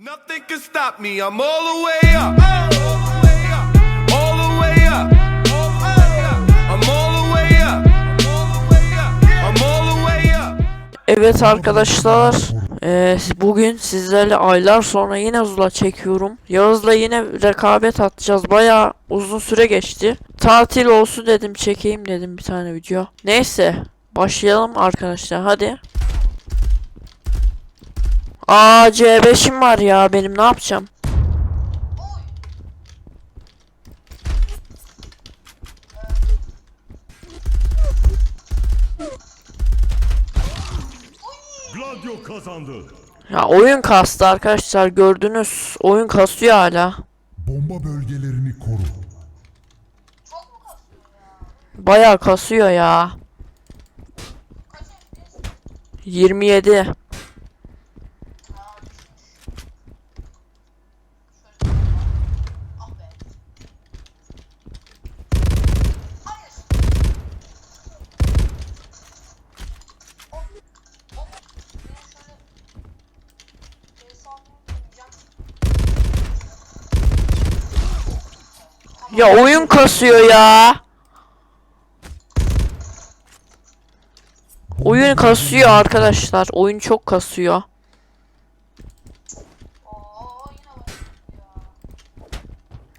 Nothing can stop me. I'm all the way up. Evet arkadaşlar, eee, bugün sizlerle aylar sonra yine Zula çekiyorum. Yağız'la yine rekabet atacağız. Bayağı uzun süre geçti. Tatil olsun dedim, çekeyim dedim bir tane video. Neyse, başlayalım arkadaşlar. Hadi. Aa C5'im var ya benim ne yapacağım? Gladio kazandı. Ya oyun kastı arkadaşlar gördünüz. Oyun kasıyor hala. Bomba bölgelerini koru. Bayağı kasıyor ya. 27. Ya oyun kasıyor ya. Oyun kasıyor arkadaşlar. Oyun çok kasıyor.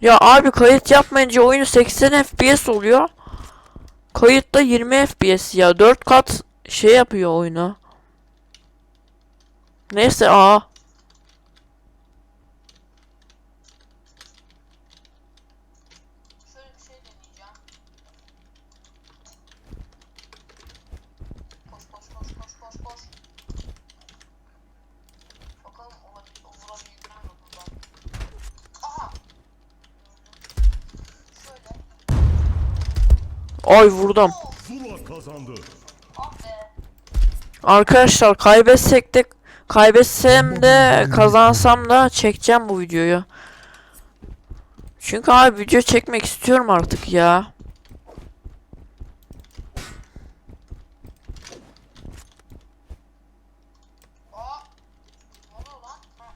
Ya abi kayıt yapmayınca oyun 80 FPS oluyor. Kayıtta 20 FPS ya. 4 kat şey yapıyor oyunu. Neyse aa. Şöyle bir şey deneyeceğim. Koş koş koş koş koş koş. Bakalım olabilir, vurabileceğim mi buradan? Aha! Şöyle. Ay vurdum. Arkadaşlar kaybetsek de kaybetsem de kazansam da çekeceğim bu videoyu. Çünkü abi video çekmek istiyorum artık ya. Aa! Ne oluyor lan? Ha.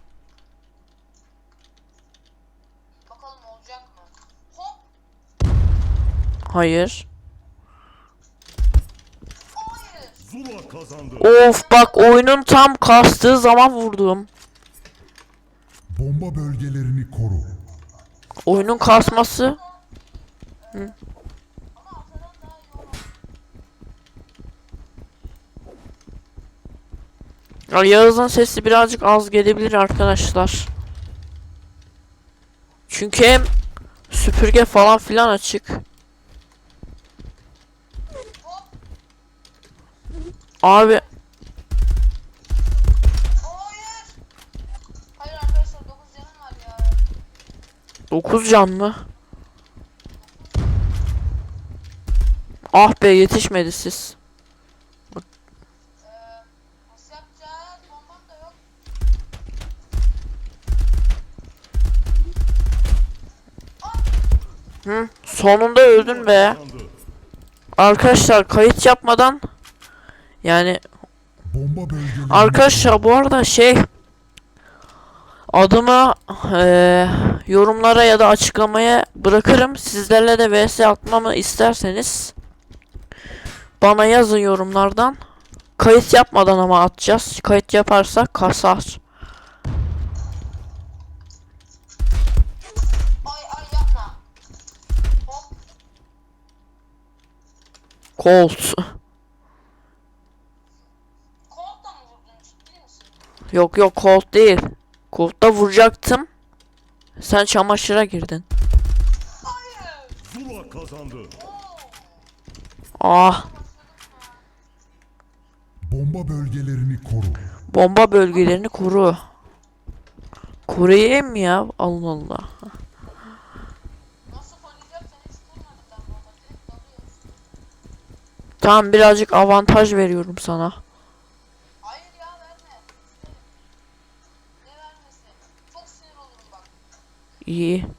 Bakalım olacak mı? Hop! Hayır. Hayır! Zula kazandı. Of bak oyunun tam kastığı zaman vurdum. Bomba bölgelerini koru. Oyunun kasması. Ya Yağız'ın sesi birazcık az gelebilir arkadaşlar. Çünkü hem süpürge falan filan açık. Abi Hayır! Hayır arkadaşlar 9 canım var ya. 9 can mı? Ah be yetişmedi siz. Ee, nasıl yapacağız? Bombam da yok. Hı, sonunda öldün be. Arkadaşlar kayıt yapmadan yani Bomba Arkadaşlar bu arada şey adımı eee, yorumlara ya da açıklamaya bırakırım. Sizlerle de vs atmamı isterseniz bana yazın yorumlardan. Kayıt yapmadan ama atacağız. Kayıt yaparsak kasar. Ay ay yapma. Hop. Colt. Yok yok Colt değil. Colt'ta vuracaktım. Sen çamaşıra girdin. Hayır. Zula kazandı. Ah bomba bölgelerini koru. bomba bölgelerini koru. Koruyayım mı ya? Allah Allah. Tamam birazcık avantaj veriyorum sana. Hakkım.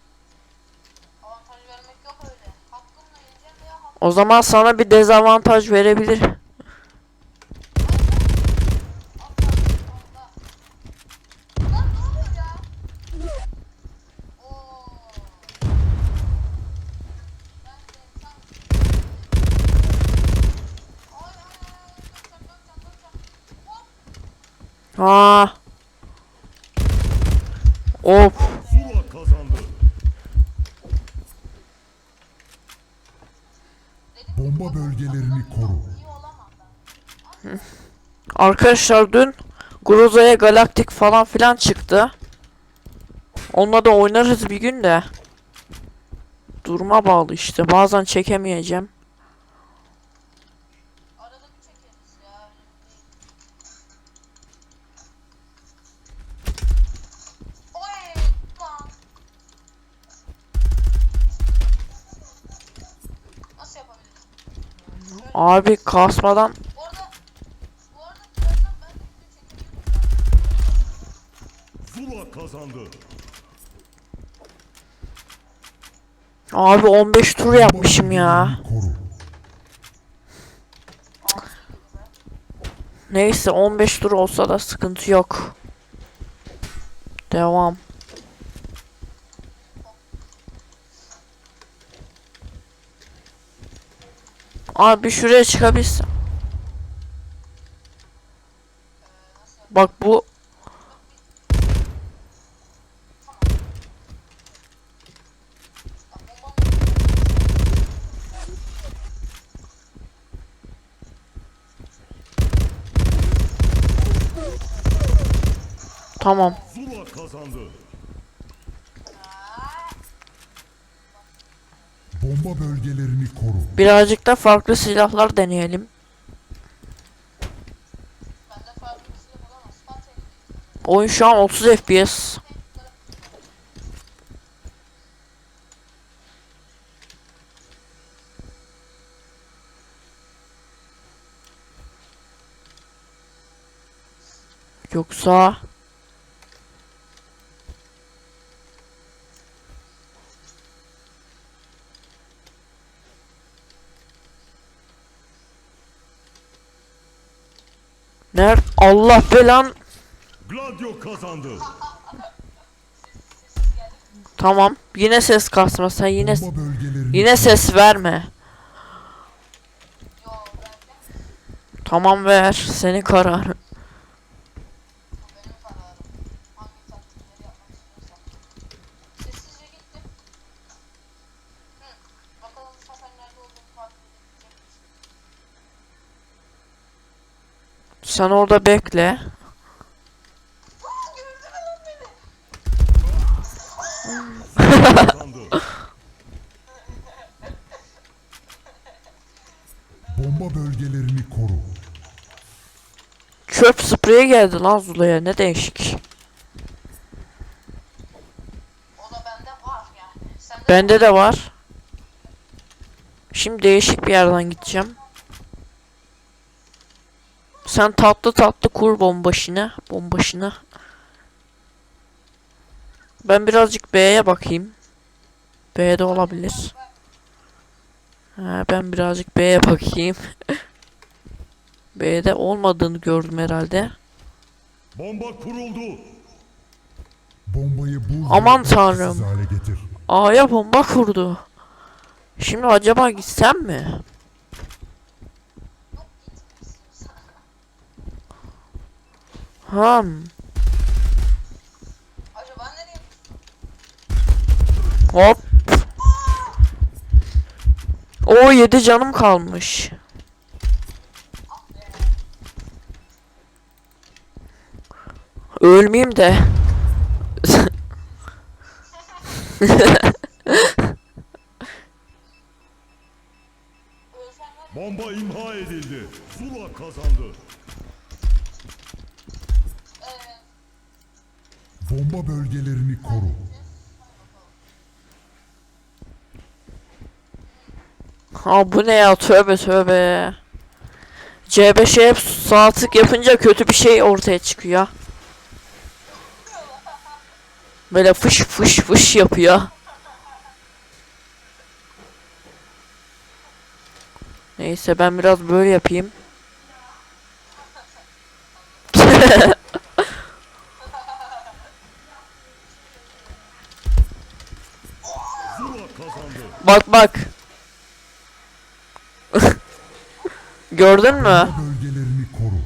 O zaman sana bir dezavantaj verebilir. Lan ne oluyor ya? Ha. Of. Zula kazandı. Bomba bölgelerini koru. İyi olamam ben. Arkadaşlar dün Groza'ya Galaktik falan filan çıktı. Onunla da oynarız bir gün de. Duruma bağlı işte. Bazen çekemeyeceğim. Arada bir kazandı. abi 15 tur yapmışım ya. Neyse 15 tur olsa da sıkıntı yok. Devam. Abi şuraya çıkabilsem. Bak bu tamam. Zula kazandı. Bomba bölgelerini koru. Birazcık da farklı silahlar deneyelim. Bende farklı bir silah olamaz. Fatih. Oyun şu an 30 FPS. Yoksa Ner Allah belan Gladio kazandı. Tamam. Yine ses kasma. Sen yine yine ses verme. Tamam ver. Senin kararın. Sen orada bekle. Bomba bölgelerini koru. Çöp spreyi geldi lan Zula'ya. Ne değişik. O da bende var yani. Sende Bende de var. Şimdi değişik bir yerden gideceğim. Sen tatlı tatlı kur bombaşını. Bombaşını. Ben birazcık B'ye bakayım. B'de olabilir. Ha, ben birazcık B'ye bakayım. B'de olmadığını gördüm herhalde. Bomba kuruldu. Bombayı bul. Aman tanrım. hale getir. A'ya bomba kurdu. Şimdi acaba gitsem mi? Nereye Hop. O 7 canım kalmış. Ölmeyeyim de. Ha bu ne ya tövbe tövbe. C5'e hep sağ tık yapınca kötü bir şey ortaya çıkıyor. Böyle fış fış fış yapıyor. Neyse ben biraz böyle yapayım. Bak bak. Gördün mü? Bölgelerini koru.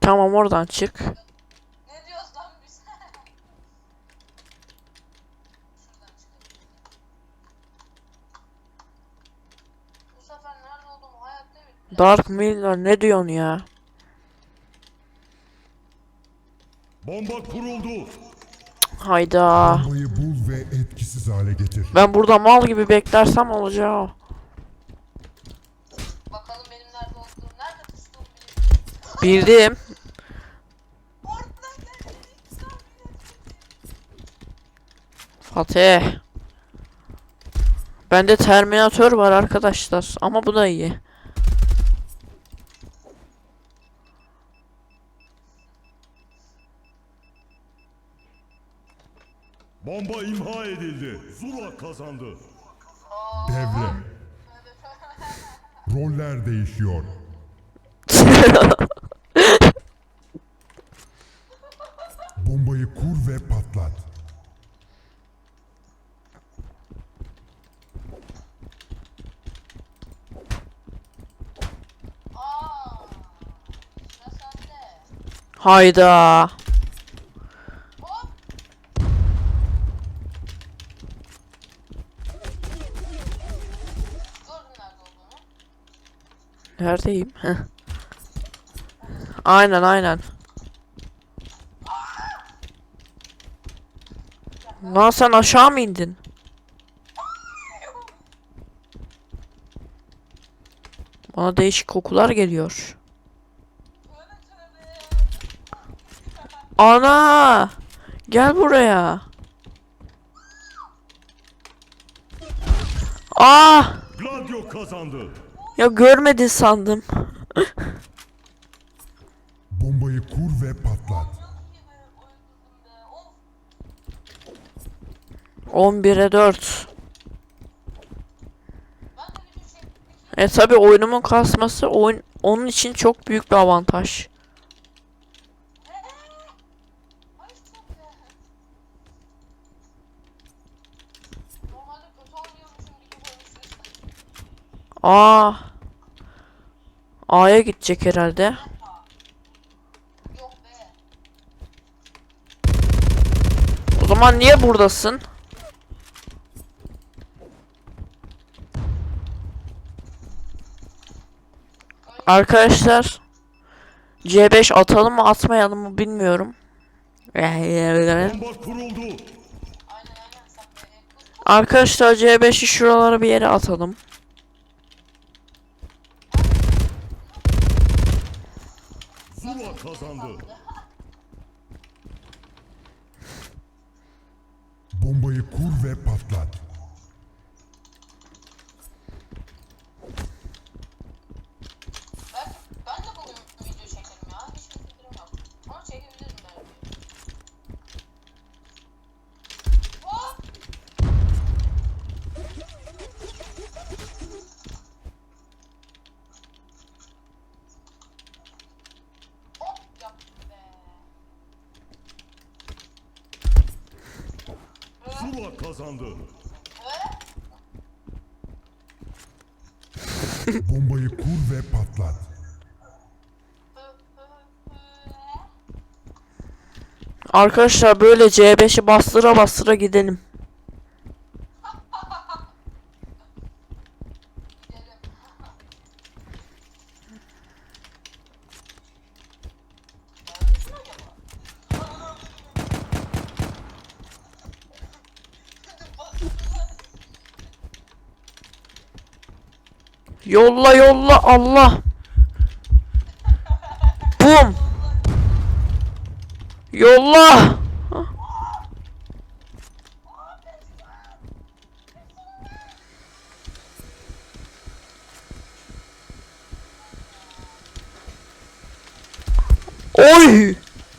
Tamam oradan çık. Dark Miller ne diyorsun ya? Bomba kuruldu. Hayda. Bombayı bul ve etkisiz hale getir. Ben burada mal gibi beklersem olacağı o. Bakalım benim nerede olduğum, nerede bilmiyorum. Bildim. Fatih. Bende Terminator var arkadaşlar ama bu da iyi. Bomba imha edildi. Zula kazandı. Devre. Roller değişiyor. Bombayı kur ve patlat. Hayda. Hop. Gördün nerede olduğunu. Neredeyim? Heh. Aynen aynen. Lan sen aşağı mı indin? Bana değişik kokular geliyor. Ana! Gel buraya. Ah! Gladio kazandı. Ya görmedin sandım. Bombayı kur ve patlat. Gibi öldürdüm be. Of. 11'e 4. Ben de video çektim. E tabi oyunumun kasması oyun onun için çok büyük bir avantaj. Ay çok be. Normalde kötü oynuyormuşum gibi konuşuyorsun. Aa. A'ya gidecek herhalde. O zaman niye buradasın? Arkadaşlar C5 atalım mı atmayalım mı bilmiyorum. Arkadaşlar C5'i şuralara bir yere atalım. Zula kazandı. Bombayı kur ve patlat. Ben, ben de bugün video çekerim ya. Hiçbir fikrim yok. Ama çekebilirim belki. Hop! Hop yaptım be. Zula kazandı. Bombayı kur ve patlat. Arkadaşlar böyle C5'i bastıra bastıra. Gidelim. Yolla yolla Allah. Bum. Yolla. Oy.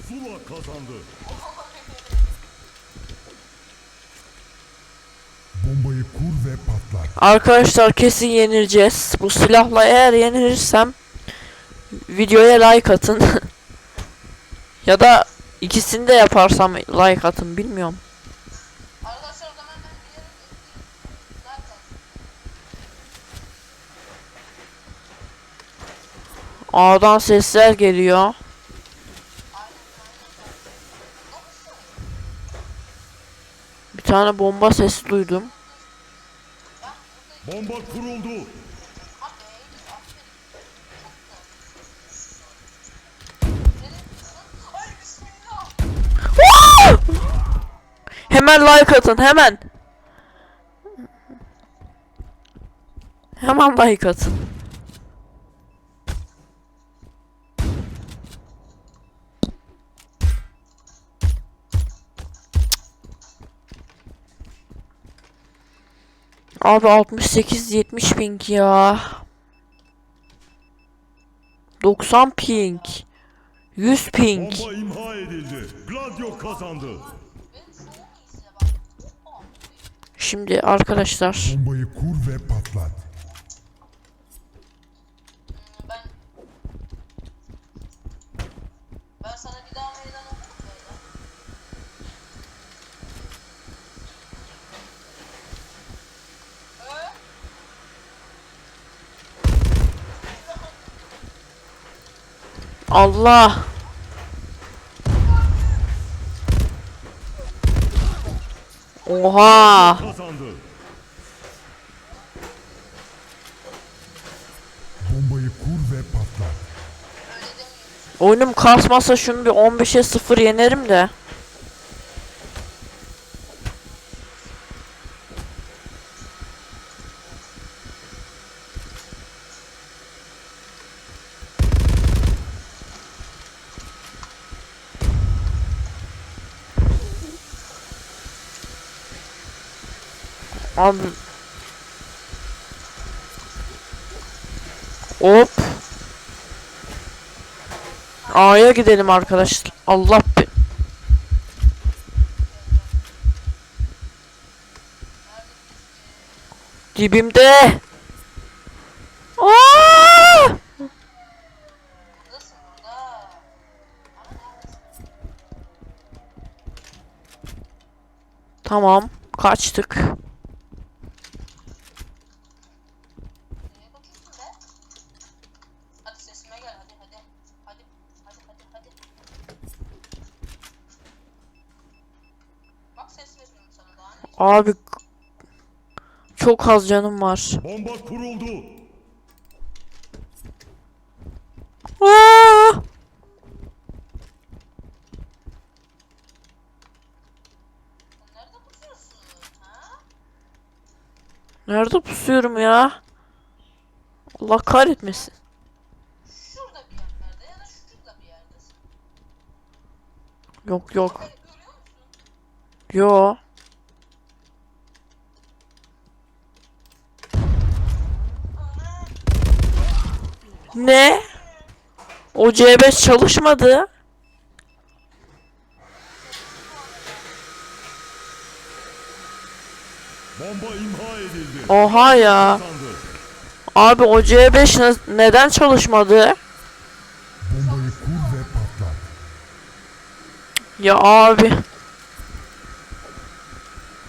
Zula kazandı. Kur ve patlat. Arkadaşlar kesin yenileceğiz. Bu silahla eğer yenilirsem videoya like atın. ya da ikisini de yaparsam like atın bilmiyorum. A'dan sesler geliyor. Bir tane bomba sesi duydum. Ay bismillah. Hemen like atın hemen. Hemen like atın. Abi 68-70 ping ya. 90 ping. 100 ping. Bomba imha edildi. Gladio kazandı. Şimdi arkadaşlar Bombayı kur ve patlat. Hmm, Ben Ben sana bir daha meydan okurum böyle. Ee? Allah Oha. Bombayı kur ve patlat. Oyunum kasmasa şunu bir 15'e 0 yenerim de Abi Hop A'ya gidelim arkadaşlar. Allah be. Dibimde. Aa! Tamam, kaçtık. Nereye kaçıyorsun be? Hadi sesime gel hadi hadi. Hadi hadi hadi hadi. Bak ses veriyorum sana daha ne? Abi çok az canım var. Bomba kuruldu. Aa! Nerede pusuyorsun? Ha? Nerede pusuyorum ya? Allah kahretmesin. Şurada bir yerlerde ya da şurada bir yerdesin. Yok yok. Yo. Ne? O C5 çalışmadı. Bomba imha edildi. Oha ya. Abi o C5 ne- neden çalışmadı? Bombayı kur ve patlat. Ya abi.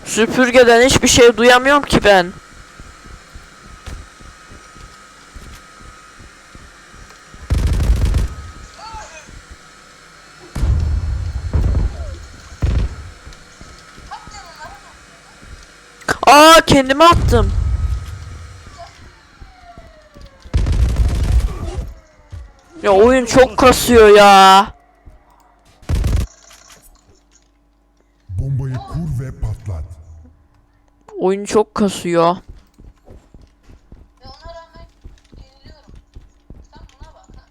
Süpürgeden hiçbir şey duyamıyorum ki ben. Aa kendime attım. Ya oyun çok kasıyor ya. Bombayı kur ve patlat. Oyun çok kasıyor. Ve ona rağmen yeniliyorum. Sen buna bak ha.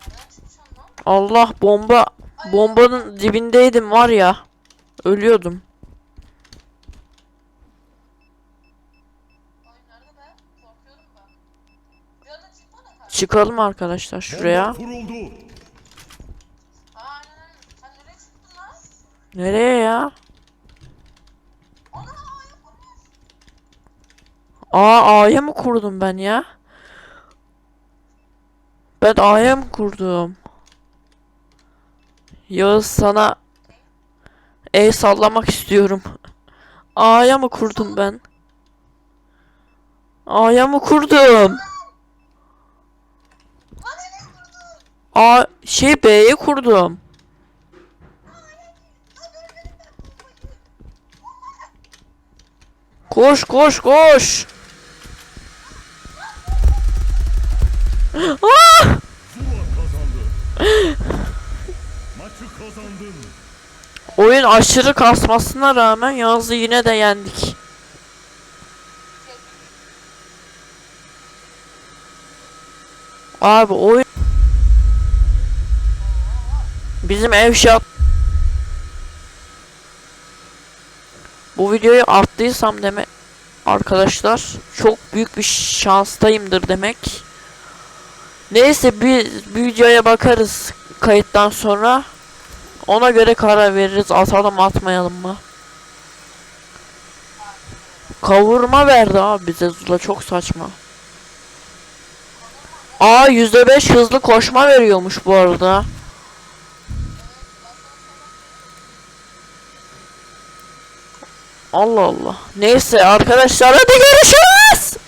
Nereden çıkıyorsun lan? Allah bomba bombanın dibindeydim var ya. Ölüyordum. Çıkalım arkadaşlar şuraya. Nereye ya? Aa A'ya mı kurdum ben ya? Ben A'ya mı kurdum? Yağız sana el sallamak istiyorum. A'ya mı kurdum ben? A'ya mı kurdum? A şey B'ye kurdum. Koş koş koş. Ah! Zula kazandı. Maçı kazandın. Oyun aşırı kasmasına rağmen Yağız'ı yine de yendik. Abi oyun Bizim ev şart Bu videoyu attıysam demek arkadaşlar çok büyük bir şanstayımdır demek. Neyse bir, bir videoya bakarız kayıttan sonra. Ona göre karar veririz atalım atmayalım mı? Kavurma verdi abi bize Zula çok saçma. Aa %5 hızlı koşma veriyormuş bu arada. Allah Allah. Neyse arkadaşlar hadi görüşürüz.